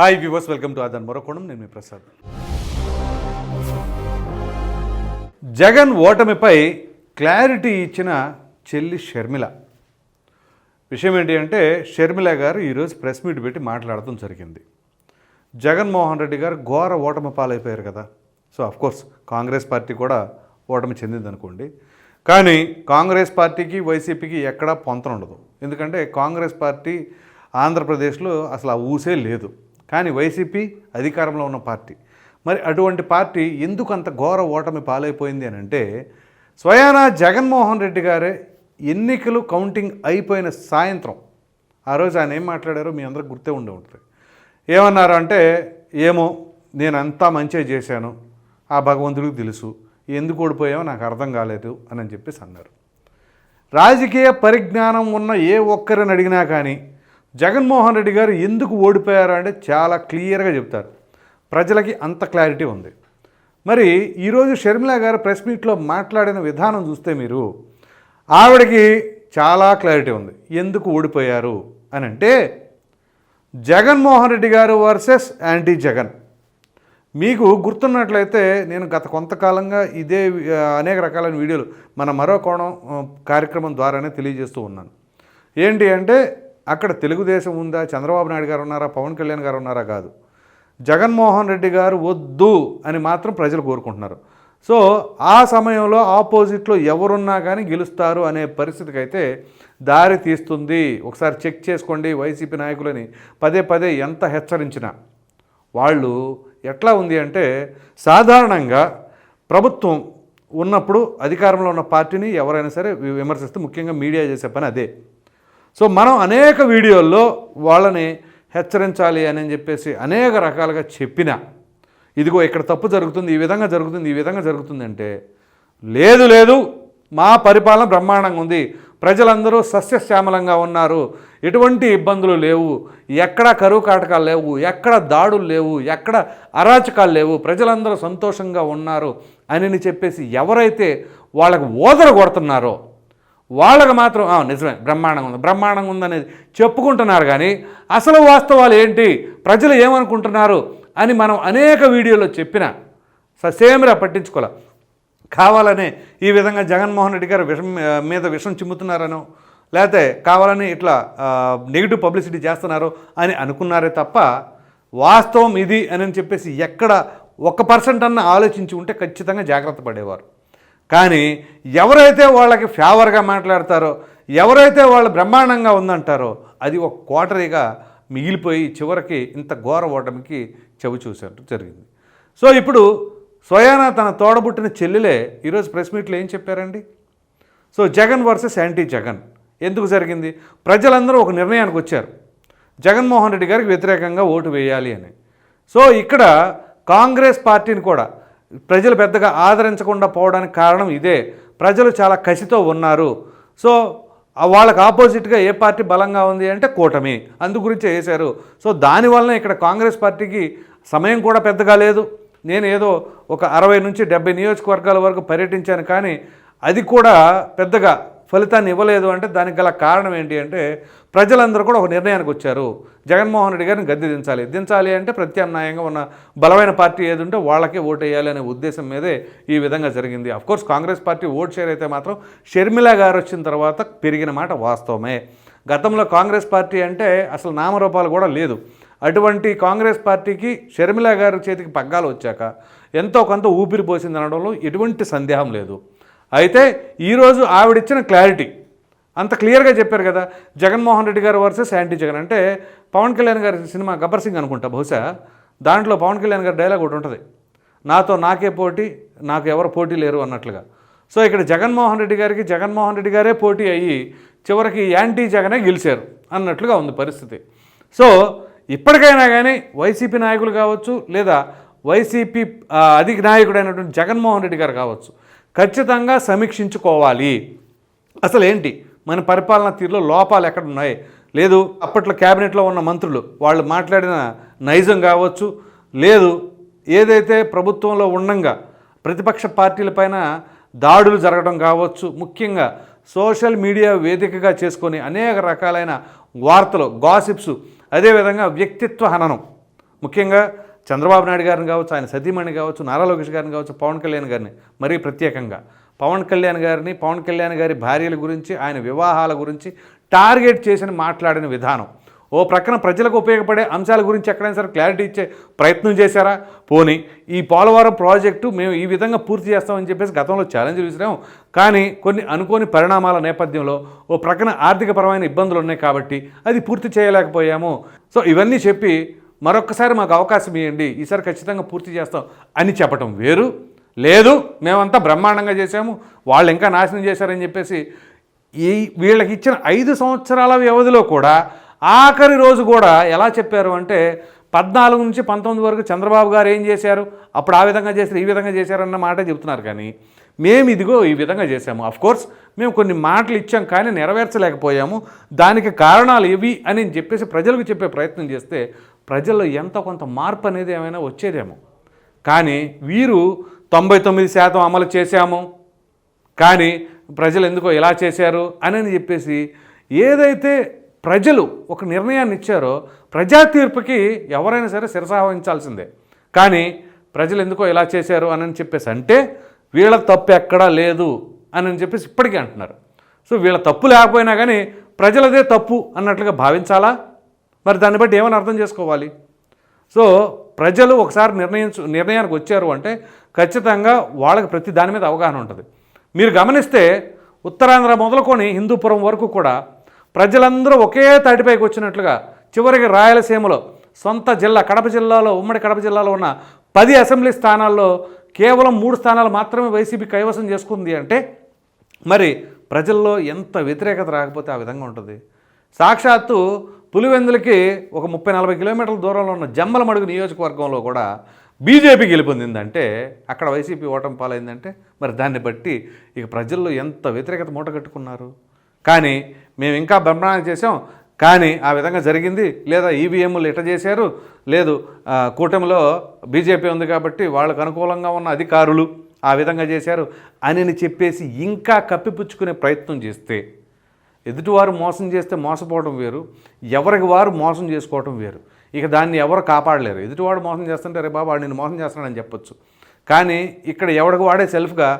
Hi viewers welcome to ఆదాన్ మరొకోణం నేను మీ ప్రసాద్. జగన్ ఓటమిపై క్లారిటీ ఇచ్చిన చెల్లి షర్మిల. విషయం ఏంటి అంటే షర్మిల గారు ఈరోజు ప్రెస్ మీట్ పెట్టి మాట్లాడటం జరిగింది. జగన్మోహన్ రెడ్డి గారు ఘోర ఓటమి పాలైపోయారు కదా. సో కోర్స్ కాంగ్రెస్ పార్టీ కూడా ఓటమి చెందిందనుకోండి. కానీ కాంగ్రెస్ పార్టీకి వైసీపీకి ఎక్కడా పొంతనుండదు ఎందుకంటే కాంగ్రెస్ పార్టీ ఆంధ్రప్రదేశ్లో అసలు ఆ ఊసే లేదు. కానీ వైసీపీ అధికారంలో ఉన్న పార్టీ. మరి అటువంటి పార్టీ ఎందుకు అంత ఘోర ఓటమి పాలైపోయింది అని అంటే స్వయానా జగన్మోహన్ రెడ్డి గారే ఎన్నికలు కౌంటింగ్ అయిపోయిన సాయంత్రం ఆ రోజు ఆయన ఏం మాట్లాడారో మీ అందరికి గుర్తే ఉండే ఉంటుంది. ఏమన్నారు అంటే ఏమో నేను అంతా మంచిగా చేశాను ఆ భగవంతుడికి తెలుసు ఎందుకు ఓడిపోయామో నాకు అర్థం కాలేదు అని అని చెప్పేసి అన్నారు. రాజకీయ పరిజ్ఞానం ఉన్న ఏ ఒక్కరిని అడిగినా కానీ జగన్మోహన్ రెడ్డి గారు ఎందుకు ఓడిపోయారు అంటే చాలా క్లియర్గా చెప్తారు. ప్రజలకి అంత క్లారిటీ ఉంది. మరి ఈరోజు షర్మిల గారు ప్రెస్ మీట్లో మాట్లాడిన విధానం చూస్తే మీరు ఆవిడకి చాలా క్లారిటీ ఉంది. ఎందుకు ఓడిపోయారు అని అంటే జగన్మోహన్ రెడ్డి గారు వర్సెస్ యాంటీ జగన్. మీకు గుర్తున్నట్లయితే నేను గత కొంతకాలంగా ఇదే అనేక రకాలైన వీడియోలు మన మరో కోణం కార్యక్రమం ద్వారానే తెలియజేస్తూ ఉన్నాను. ఏంటి అంటే అక్కడ తెలుగుదేశం ఉందా? చంద్రబాబు నాయుడు గారు ఉన్నారా? పవన్ కళ్యాణ్ గారు ఉన్నారా? కాదు. జగన్మోహన్ రెడ్డి గారు వద్దు అని మాత్రం ప్రజలు కోరుకుంటున్నారు. సో ఆ సమయంలో ఆపోజిట్లో ఎవరున్నా కానీ గెలుస్తారు అనే పరిస్థితికి అయితే దారి తీస్తుంది. ఒకసారి చెక్ చేసుకోండి వైసీపీ నాయకులని. పదే పదే ఎంత హెచ్చరించినా. వాళ్ళు ఎట్లా ఉంది అంటే సాధారణంగా ప్రభుత్వం ఉన్నప్పుడు అధికారంలో ఉన్న పార్టీని ఎవరైనా సరే విమర్శిస్తే ముఖ్యంగా మీడియా చేసే పని అదే. సో మనం అనేక వీడియోల్లో వాళ్ళని హెచ్చరించాలి అని చెప్పేసి అనేక రకాలుగా చెప్పినా ఇదిగో ఇక్కడ తప్పు జరుగుతుంది ఈ విధంగా జరుగుతుంది ఈ విధంగా జరుగుతుంది అంటే లేదు లేదు మా పరిపాలన బ్రహ్మాండంగా ఉంది ప్రజలందరూ సస్యశ్యామలంగా ఉన్నారు ఎటువంటి ఇబ్బందులు లేవు ఎక్కడ కరువు కాటకాలు లేవు ఎక్కడ దాడులు లేవు ఎక్కడ అరాచకాలు లేవు ప్రజలందరూ సంతోషంగా ఉన్నారు అని చెప్పేసి ఎవరైతే వాళ్ళకు ఓదర కొడుతున్నారో వాళ్ళకు మాత్రం నిజమే బ్రహ్మాండంగా ఉంది బ్రహ్మాండంగా ఉందనేది చెప్పుకుంటున్నారు కానీ అసలు వాస్తవాలు ఏంటి ప్రజలు ఏమనుకుంటున్నారు అని మనం అనేక వీడియోలో చెప్పిన ససేమిరా పట్టించుకోలే కావాలనే ఈ విధంగా జగన్మోహన్ రెడ్డి గారు విషం మీద విషం చిమ్ముతున్నారనో లేకపోతే కావాలని ఇట్లా నెగిటివ్ పబ్లిసిటీ చేస్తున్నారు అని అనుకున్నారే తప్ప వాస్తవం ఇది అని చెప్పేసి ఎక్కడ ఒక పర్సెంట్ అన్న ఆలోచించి ఉంటే ఖచ్చితంగా జాగ్రత్త పడేవారు. కానీ ఎవరైతే వాళ్ళకి ఫేవర్గా మాట్లాడతారో ఎవరైతే వాళ్ళు బ్రహ్మాండంగా ఉందంటారో అది ఒక క్వార్టరీగా మిగిలిపోయి చివరికి ఇంత ఘోర ఓటమికి చెవి చూసారు జరిగింది. సో ఇప్పుడు స్వయానా తన తోడబుట్టిన చెల్లెలే ఈరోజు ప్రెస్ మీట్లో ఏం చెప్పారండి? So Jagan versus anti Jagan. ఎందుకు జరిగింది? ప్రజలందరూ ఒక నిర్ణయానికి వచ్చారు. జగన్మోహన్ రెడ్డి గారికి వ్యతిరేకంగా ఓటు వేయాలి అని. సో ఇక్కడ కాంగ్రెస్ పార్టీని కూడా ప్రజలు పెద్దగా ఆదరించకుండా పోవడానికి కారణం ఇదే. ప్రజలు చాలా కసితో ఉన్నారు. సో వాళ్ళకి ఆపోజిట్గా ఏ పార్టీ బలంగా ఉంది అంటే కూటమి. అందు గురించి వేశారు. సో దానివల్ల ఇక్కడ కాంగ్రెస్ పార్టీకి సమయం కూడా పెద్దగా లేదు. నేను ఏదో ఒక అరవై నుంచి డెబ్బై నియోజకవర్గాల వరకు పర్యటించాను కానీ అది కూడా పెద్దగా ఫలితాన్ని ఇవ్వలేదు అంటే దానికి గల కారణం ఏంటి అంటే ప్రజలందరూ కూడా ఒక నిర్ణయానికి వచ్చారు. జగన్మోహన్ రెడ్డి గారిని గద్దె దించాలి. దించాలి అంటే ప్రత్యామ్నాయంగా ఉన్న బలమైన పార్టీ ఏది ఉంటే వాళ్ళకే ఓటు వేయాలి అనే ఉద్దేశం మీదే ఈ విధంగా జరిగింది. Of course Congress party vote share అయితే మాత్రం షర్మిల గారు వచ్చిన తర్వాత పెరిగిన మాట వాస్తవమే. గతంలో కాంగ్రెస్ పార్టీ అంటే అసలు నామరూపాలు కూడా లేదు. అటువంటి కాంగ్రెస్ పార్టీకి షర్మిల గారి చేతికి పగ్గాలు వచ్చాక ఎంతో కొంత ఊపిరి పోసింది అనడంలో ఎటువంటి సందేహం లేదు. అయితే ఈరోజు ఆవిడిచ్చిన క్లారిటీ. అంత క్లియర్గా చెప్పారు కదా జగన్మోహన్ రెడ్డి గారు వర్సెస్ యాంటీ జగన్. అంటే పవన్ కళ్యాణ్ గారి సినిమా గబ్బర్ సింగ్ అనుకుంటా బహుశా. దాంట్లో పవన్ కళ్యాణ్ గారి డైలాగ్ ఒకటి ఉంటుంది. నాతో నాకే పోటీ నాకు ఎవరు పోటీ లేరు అన్నట్లుగా. సో ఇక్కడ జగన్మోహన్ రెడ్డి గారికి జగన్మోహన్ రెడ్డి గారే పోటీ అయ్యి చివరికి యాంటీ జగనే గెలిచారు అన్నట్లుగా ఉంది పరిస్థితి. సో ఇప్పటికైనా కానీ వైసీపీ నాయకులు కావచ్చు లేదా వైసీపీ అధిక నాయకుడైనటువంటి జగన్మోహన్ రెడ్డి గారు కావచ్చు ఖచ్చితంగా సమీక్షించుకోవాలి. అసలు ఏంటి మన పరిపాలన తీరులో లోపాలు ఎక్కడ ఉన్నాయి లేదు అప్పట్లో క్యాబినెట్లో ఉన్న మంత్రులు వాళ్ళు మాట్లాడిన నైజం కావచ్చు లేదు ఏదైతే ప్రభుత్వంలో ఉండంగా ప్రతిపక్ష పార్టీలపైన దాడులు జరగడం కావచ్చు ముఖ్యంగా సోషల్ మీడియా వేదికగా చేసుకొని అనేక రకాలైన వార్తలు గాసిప్స్ అదేవిధంగా వ్యక్తిత్వ హననం. ముఖ్యంగా చంద్రబాబు నాయుడు గారిని కావచ్చు ఆయన సతీమణి కావచ్చు నారా లోకేష్ గారిని కావచ్చు పవన్ కళ్యాణ్ గారిని మరీ ప్రత్యేకంగా. పవన్ కళ్యాణ్ గారిని పవన్ కళ్యాణ్ గారి భార్యల గురించి ఆయన వివాహాల గురించి టార్గెట్ చేసిన మాట్లాడిన విధానం. ఓ ప్రక్కన ప్రజలకు ఉపయోగపడే అంశాల గురించి ఎక్కడైనా సరే క్లారిటీ ఇచ్చే ప్రయత్నం చేశారా? పోనీ ఈ పోలవరం ప్రాజెక్టు మేము ఈ విధంగా పూర్తి చేస్తామని చెప్పేసి గతంలో ఛాలెంజ్ విసిరాం కానీ కొన్ని అనుకోని పరిణామాల నేపథ్యంలో ఓ ప్రక్కన ఆర్థికపరమైన ఇబ్బందులు ఉన్నాయి కాబట్టి అది పూర్తి చేయలేకపోయాము. సో ఇవన్నీ చెప్పి మరొక్కసారి మాకు అవకాశం ఇవ్వండి ఈసారి ఖచ్చితంగా పూర్తి చేస్తాం అని చెప్పటం వేరు. లేదు మేమంతా బ్రహ్మాండంగా చేశాము. వాళ్ళు ఇంకా నాశనం చేశారని చెప్పేసి ఈ వీళ్ళకి ఇచ్చిన ఐదు సంవత్సరాల వ్యవధిలో కూడా ఆఖరి రోజు కూడా ఎలా చెప్పారు అంటే పద్నాలుగు నుంచి పంతొమ్మిది వరకు చంద్రబాబు గారు ఏం చేశారు? అప్పుడు ఆ విధంగా చేశారు ఈ విధంగా చేశారన్న మాట చెప్తున్నారు కానీ మేము ఇదిగో ఈ విధంగా చేశాము. కోర్స్ మేము కొన్ని మాటలు ఇచ్చాం కానీ నెరవేర్చలేకపోయాము. దానికి కారణాలు ఇవి అని చెప్పేసి ప్రజలకు చెప్పే ప్రయత్నం చేస్తే ప్రజల్లో ఎంత కొంత మార్పు అనేది ఏమైనా వచ్చేదేమో. కానీ వీరు తొంభై తొమ్మిది శాతం అమలు చేశాము. కానీ ప్రజలు ఎందుకో ఇలా చేశారు అని చెప్పేసి ఏదైతే ప్రజలు ఒక నిర్ణయాన్ని ఇచ్చారో ప్రజా తీర్పుకి ఎవరైనా సరే శిరసావహించాల్సిందే. కానీ ప్రజలు ఎందుకో ఇలా చేశారు అని చెప్పేసి అంటే వీళ్ళ తప్పు ఎక్కడా లేదు అని చెప్పేసి ఇప్పటికీ అంటున్నారు. సో వీళ్ళ తప్పు లేకపోయినా కానీ ప్రజలదే తప్పు అన్నట్లుగా భావించాలా? మరి దాన్ని బట్టి ఏమని అర్థం చేసుకోవాలి? సో ప్రజలు ఒకసారి నిర్ణయించు నిర్ణయానికి వచ్చారు అంటే ఖచ్చితంగా వాళ్ళకి ప్రతి దాని మీద అవగాహన ఉంటుంది. మీరు గమనిస్తే ఉత్తరాంధ్ర మొదలుకొని హిందూపురం వరకు కూడా ప్రజలందరూ ఒకే తాటిపైకి వచ్చినట్లుగా చివరికి రాయలసీమలో సొంత జిల్లా కడప జిల్లాలో ఉమ్మడి కడప జిల్లాలో ఉన్న పది అసెంబ్లీ స్థానాల్లో కేవలం మూడు స్థానాలు మాత్రమే వైసీపీ కైవసం చేసుకుంది అంటే మరి ప్రజల్లో ఎంత వ్యతిరేకత రాకపోతే ఆ విధంగా ఉంటుంది. సాక్షాత్తు పులివెందులకి ఒక ముప్పై నలభై కిలోమీటర్ల దూరంలో ఉన్న జమ్మలమడుగు నియోజకవర్గంలో కూడా బీజేపీ గెలుపొందిందంటే అక్కడ వైసీపీ ఓటమి పాలైందంటే మరి దాన్ని బట్టి ఇక ప్రజల్లో ఎంత వ్యతిరేకత మూట కట్టుకున్నారు కానీ మేము ఇంకా బ్రహ్మాండం చేసాం కానీ ఆ విధంగా జరిగింది. లేదా ఈవీఎంలు ఇట చేశారు. లేదు కూటమిలో బీజేపీ ఉంది కాబట్టి వాళ్ళకు అనుకూలంగా ఉన్న అధికారులు ఆ విధంగా చేశారు అని చెప్పేసి ఇంకా కప్పిపుచ్చుకునే ప్రయత్నం చేస్తే ఎదుటివారు మోసం చేస్తే మోసపోవడం వేరు ఎవరికి వారు మోసం చేసుకోవడం వేరు. ఇక దాన్ని ఎవరు కాపాడలేరు. ఎదుటివాడు మోసం చేస్తుంటే రే బాబా వాడు నేను మోసం చేస్తున్నాడని చెప్పొచ్చు. కానీ ఇక్కడ ఎవడికి వాడే సెల్ఫ్గా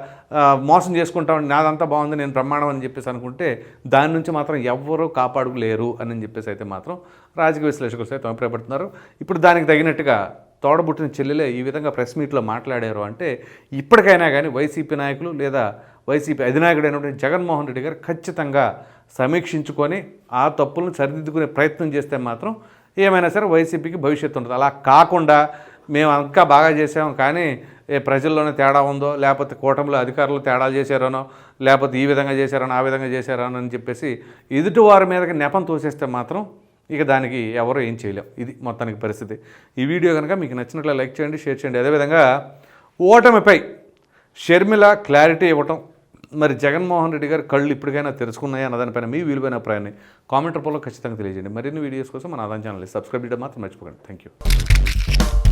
మోసం చేసుకుంటామని నాదంతా బాగుంది నేను ప్రమాణం అని చెప్పేసి అనుకుంటే దాని నుంచి మాత్రం ఎవ్వరూ కాపాడుకోలేరు అని చెప్పేసి అయితే మాత్రం రాజకీయ విశ్లేషకులు సైతం అభిప్రాయపడుతున్నారు. ఇప్పుడు దానికి తగినట్టుగా తోడబుట్టిన చెల్లెలే ఈ విధంగా ప్రెస్ మీట్లో మాట్లాడారు అంటే ఇప్పటికైనా కానీ వైసీపీ నాయకులు లేదా వైసీపీ అధినాయకుడైనటువంటి జగన్మోహన్ రెడ్డి గారు ఖచ్చితంగా సమీక్షించుకొని ఆ తప్పులను సరిదిద్దుకునే ప్రయత్నం చేస్తే మాత్రం ఏమైనా సరే వైసీపీకి భవిష్యత్తు ఉంటుంది. అలా కాకుండా మేము ఇంకా బాగా చేసాం కానీ ప్రజల్లోనే తేడా ఉందో లేకపోతే కూటమిలో అధికారులు తేడాలు చేశారనో లేకపోతే ఈ విధంగా చేశారనో ఆ విధంగా చేశారనో అని చెప్పేసి ఎదుటి వారి మీదకి నెపం తోసేస్తే మాత్రం ఇక దానికి ఎవరు ఏం చేయలేం. ఇది మొత్తానికి పరిస్థితి. ఈ వీడియో కనుక మీకు నచ్చినట్లు లైక్ చేయండి షేర్ చేయండి. అదేవిధంగా ఓటమిపై షర్మిల క్లారిటీ ఇవ్వటం. మరి జగన్మోహన్ రెడ్డి గారు కళ్ళు ఇప్పటికైనా తెరుచుకున్నాయా అన్నదానిపైన మీ విలువైన అభిప్రాయాన్ని కామెంట్ రూపంలో ఖచ్చితంగా తెలియజేయండి. మరిన్ని వీడియోస్ కోసం మన ఆదాయం ఛానల్ సబ్స్క్రైబ్ చేయడం మాత్రం మర్చిపోకండి. Thank you